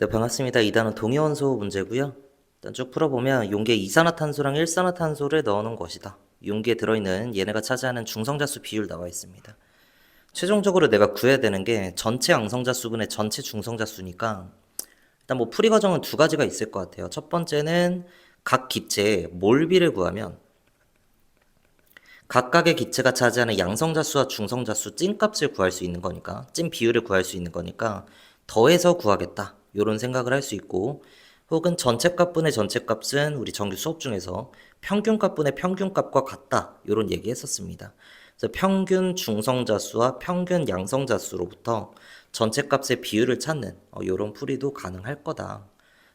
네, 반갑습니다. 이 단은 동위원소 문제고요. 일단 쭉 풀어보면 용기에 이산화탄소랑 일산화탄소를 넣어놓은 것이다. 용기에 들어있는 얘네가 차지하는 중성자수 비율 나와 있습니다. 최종적으로 내가 구해야 되는 게 전체 양성자수분의 전체 중성자수니까 일단 뭐 풀이 과정은 두 가지가 있을 것 같아요. 첫 번째는 각 기체의 몰비를 구하면 각각의 기체가 차지하는 양성자수와 중성자수 찐값을 구할 수 있는 거니까 찐 비율을 구할 수 있는 거니까 더해서 구하겠다 이런 생각을 할 수 있고 혹은 전체값분의 전체값은 우리 정규 수업 중에서 평균값분의 평균값과 같다 이런 얘기 했었습니다. 그래서 평균 중성자 수와 평균 양성자 수로부터 전체값의 비율을 찾는 이런 풀이도 가능할 거다.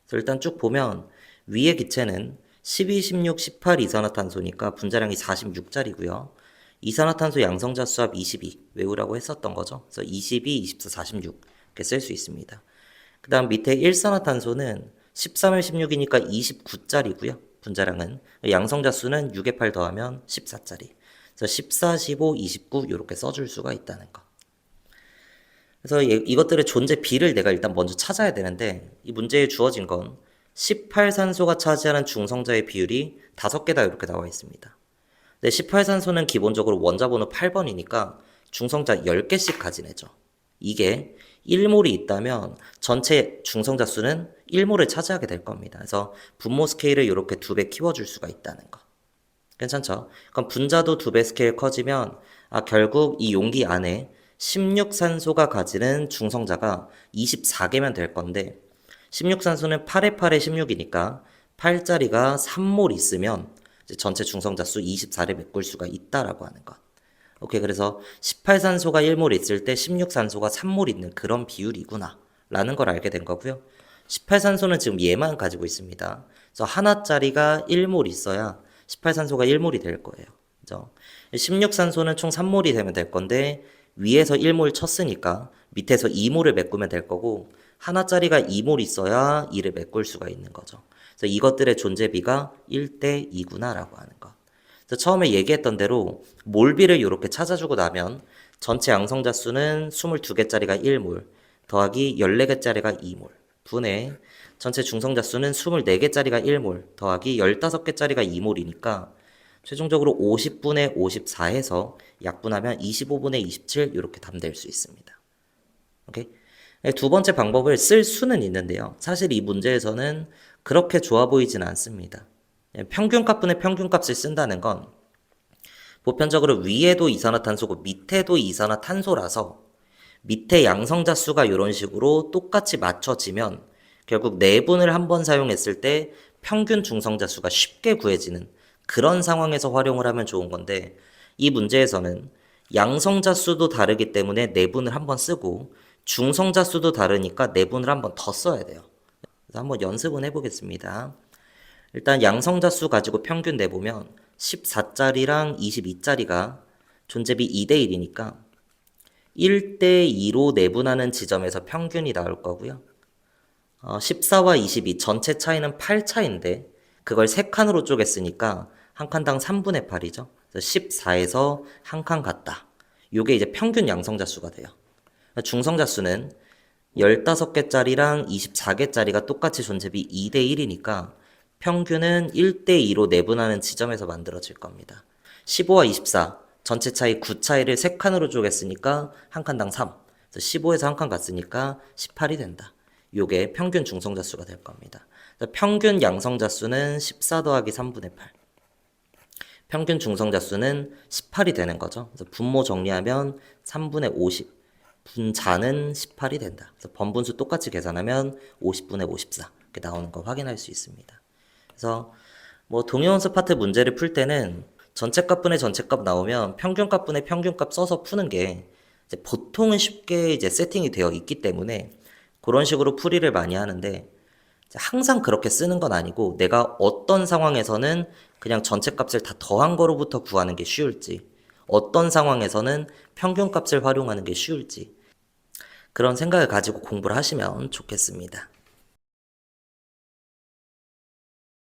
그래서 일단 쭉 보면 위의 기체는 12, 16, 18 이산화탄소니까 분자량이 46짜리고요. 이산화탄소 양성자 수합 22 외우라고 했었던 거죠. 그래서 22, 24, 46 이렇게 쓸 수 있습니다. 그 다음 밑에 일산화탄소는 13을 16이니까 29짜리고요. 분자량은 양성자 수는 6에 8 더하면 14짜리. 그래서 14, 15, 29 이렇게 써줄 수가 있다는 거. 그래서 이- 이것들의 존재 비를 내가 일단 먼저 찾아야 되는데 이 문제에 주어진 건 18산소가 차지하는 중성자의 비율이 5개다 이렇게 나와 있습니다. 근데 18산소는 기본적으로 원자 번호 8번이니까 중성자 10개씩 가진 애죠. 이게 1몰이 있다면 전체 중성자 수는 1몰을 차지하게 될 겁니다. 그래서 분모 스케일을 이렇게 두 배 키워줄 수가 있다는 거. 괜찮죠? 그럼 분자도 두 배 스케일 커지면 아 결국 이 용기 안에 16산소가 가지는 중성자가 24개면 될 건데 16산소는 8에 8에 16이니까 8짜리가 3몰 있으면 전체 중성자 수 24를 메꿀 수가 있다라고 하는 것. 오케이 그래서 18산소가 1몰 있을 때 16산소가 3몰 있는 그런 비율이구나 라는 걸 알게 된 거고요. 18산소는 지금 얘만 가지고 있습니다. 그래서 하나짜리가 1몰 있어야 18산소가 1몰이 될 거예요. 그죠? 16산소는 총 3몰이 되면 될 건데 위에서 1몰 쳤으니까 밑에서 2몰을 메꾸면 될 거고 하나짜리가 2몰 있어야 2를 메꿀 수가 있는 거죠. 그래서 이것들의 존재비가 1대 2구나라고 하는 것. 그래서 처음에 얘기했던 대로 몰비를 이렇게 찾아주고 나면 전체 양성자 수는 22개짜리가 1몰 더하기 14개짜리가 2몰 분의 전체 중성자 수는 24개짜리가 1몰 더하기 15개짜리가 2몰이니까 최종적으로 50분의 54 해서 약분하면 25분의 27 이렇게 답될 수 있습니다. 오케이? 네, 두 번째 방법을 쓸 수는 있는데요. 사실 이 문제에서는 그렇게 좋아 보이진 않습니다. 예, 평균값 분의 평균값을 쓴다는 건 보편적으로 위에도 이산화탄소고 밑에도 이산화탄소라서 밑에 양성자 수가 이런 식으로 똑같이 맞춰지면 결국 내분을 한 번 사용했을 때 평균 중성자 수가 쉽게 구해지는 그런 상황에서 활용을 하면 좋은 건데 이 문제에서는 양성자 수도 다르기 때문에 내분을 한 번 쓰고 중성자 수도 다르니까 내분을 한 번 더 써야 돼요. 그래서 한번 연습은 해보겠습니다. 일단 양성자 수 가지고 평균 내보면 14짜리랑 22짜리가 존재비 2대 1이니까 1대 2로 내분하는 지점에서 평균이 나올 거고요. 어, 14와 22 전체 차이는 8 차인데 그걸 세 칸으로 쪼갰으니까 한 칸당 3분의 8이죠. 그래서 14에서 한칸 갔다. 요게 이제 평균 양성자 수가 돼요. 중성자 수는 15개짜리랑 24개짜리가 똑같이 존재비 2대 1이니까 평균은 1대 2로 내분하는 지점에서 만들어질 겁니다. 15와 24 전체 차이 9 차이를 세 칸으로 쪼갰으니까 한 칸당 3. 그래서 15에서 한 칸 갔으니까 18이 된다. 요게 평균 중성자 수가 될 겁니다. 평균 양성자 수는 14 더하기 3분의 8. 평균 중성자 수는 18이 되는 거죠. 그래서 분모 정리하면 3분의 50. 분자는 18이 된다. 그래서 번분수 똑같이 계산하면 50분의 54 이렇게 나오는 거 확인할 수 있습니다. 그래서 뭐 동요원수 파트 문제를 풀 때는 전체값분의 전체값 나오면 평균값분의 평균값 써서 푸는 게 이제 보통은 쉽게 이제 세팅이 되어 있기 때문에 그런 식으로 풀이를 많이 하는데 항상 그렇게 쓰는 건 아니고 내가 어떤 상황에서는 그냥 전체값을 다 더한 거로부터 구하는 게 쉬울지 어떤 상황에서는 평균값을 활용하는 게 쉬울지 그런 생각을 가지고 공부를 하시면 좋겠습니다.